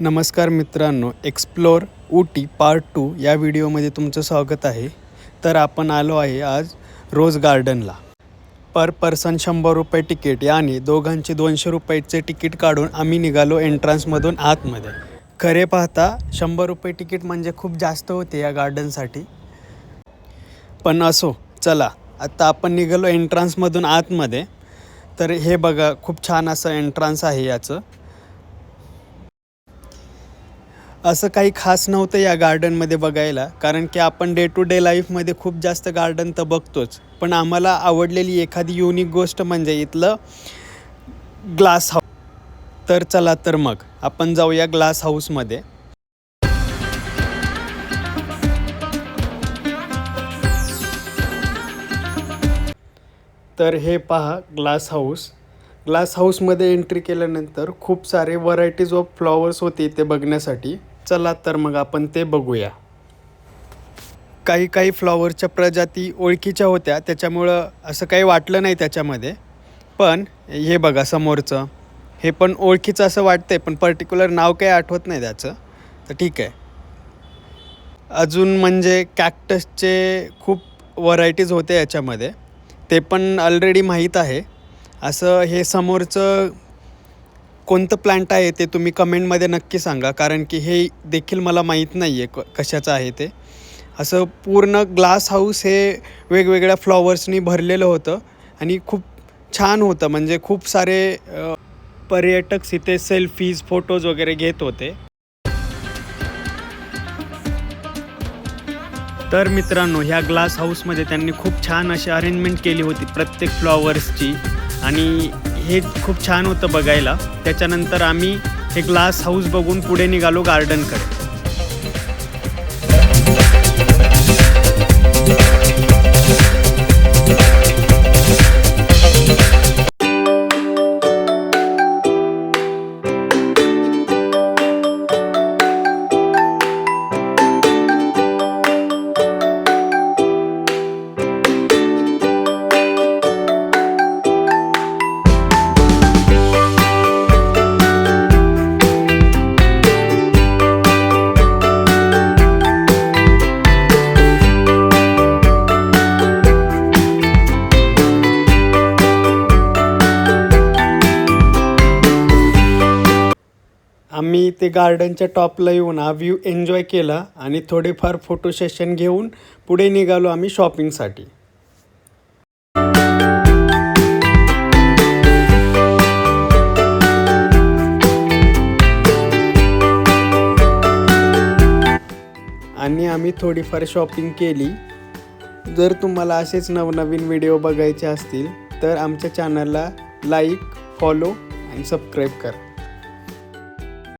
नमस्कार मित्रांनो explore Ooty part two या व्हिडिओमध्ये तुमचं स्वागत आहे. तर आपण आलो आहे आज रोज गार्डनला पर पर्सन शंभर रुपये तिकीट आणि दोघांचे दोनशे रुपयाचे तिकीट काढून आम्ही निघालो एंट्रन्समधून आतमध्ये. खरे पाहता शंभर रुपये तिकीट म्हणजे खूप जास्त होते या गार्डनसाठी पण असो चला आत्ता आपण निघालो एंट्रन्समधून आतमध्ये. तर हे बघा खूप छान असं एंट्रन्स आहे याचं. असं काही खास नव्हतं या गार्डनमध्ये बघायला. कारण की आपण डे टू डे लाईफमध्ये खूप जास्त गार्डन तर बघतोच. पण आम्हाला आवडलेली एखादी युनिक गोष्ट म्हणजे इथलं ग्लास हाऊस तर चला तर मग आपण जाऊया ग्लास हाऊसमध्ये तर हे पहा ग्लास हाऊस ग्लास हाऊसमध्ये एंट्री केल्यानंतर खूप सारे व्हरायटीज ऑफ फ्लॉवर्स होते इथे बघण्यासाठी. चला तर मग आपण ते बघूया. काही काही फ्लॉवरच्या प्रजाती ओळखीच्या होत्या त्याच्यामुळं असं काही वाटलं नाही त्याच्यामध्ये. पण हे बघा समोरचं. हे पण ओळखीचं असं वाटतंय पण पर्टिक्युलर नाव काही आठवत नाही त्याचं. तर ठीक आहे. अजून म्हणजे कॅक्टसचे खूप व्हरायटीज होते याच्यामध्ये. ते पण ऑलरेडी माहीत आहे. असं हे समोरचं कोणतं प्लांट आहे ते तुम्ही कमेंटमध्ये नक्की सांगा. कारण की हे देखील मला माहीत नाही आहे क कशाचं आहे ते. असं पूर्ण ग्लास हाऊस हे वेगवेगळ्या फ्लॉवर्सनी भरलेलं होतं. आणि खूप छान होतं. म्हणजे खूप सारे पर्यटक इथे सेल्फीज फोटोज वगैरे घेत होते. तर मित्रांनो ह्या ग्लास हाऊसमध्ये त्यांनी खूप छान अशी अरेंजमेंट केली होती प्रत्येक फ्लॉवर्सची आणि हे खूप छान होतं बघायला. त्याच्यानंतर आम्ही हे ग्लास हाऊस बघून पुढे निघालो गार्डनकडे आम्ही ते गार्डनच्या टॉपला येऊन हा व्ह्यू एन्जॉय केला आणि थोडेफार फोटो सेशन घेऊन पुढे निघालो आम्ही शॉपिंगसाठी आणि आम्ही थोडीफार शॉपिंग केली. जर तुम्हाला असेच नवनवीन व्हिडिओ बघायचे असतील तर आमच्या चॅनलला लाईक फॉलो आणि सबस्क्राईब करा.